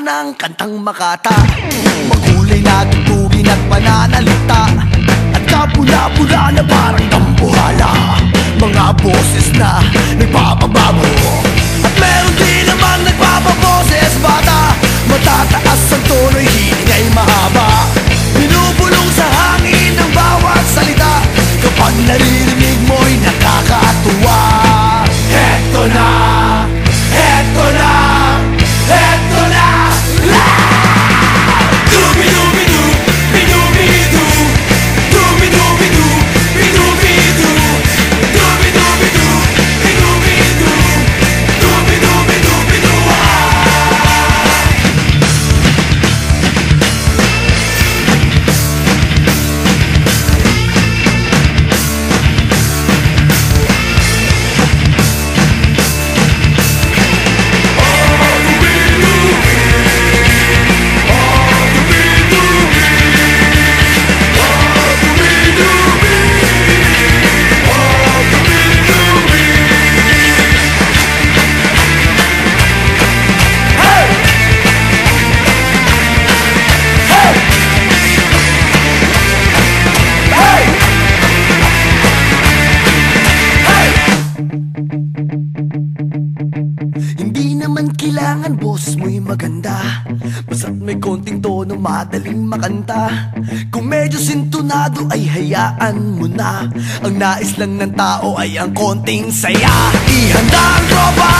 ng kantang makata. Magkulay na tutugin at pananalita. At kapula-pula na parang tambuhala Mga boses na nagpapalita Kailangan boss mo'y maganda. Basta't may konting tono madaling makanta. Kung medyo sintunado ay hayaan mo na. Ang nais lang ng tao ay ang konting saya. Ihanda ang tropa!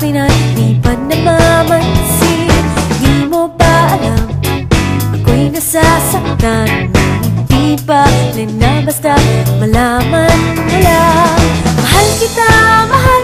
akin ay di pa namamansin Di mo ba alam, ako'y nasasaktan. Di pa rin na basta malaman mo lang? Mahal kita, mahal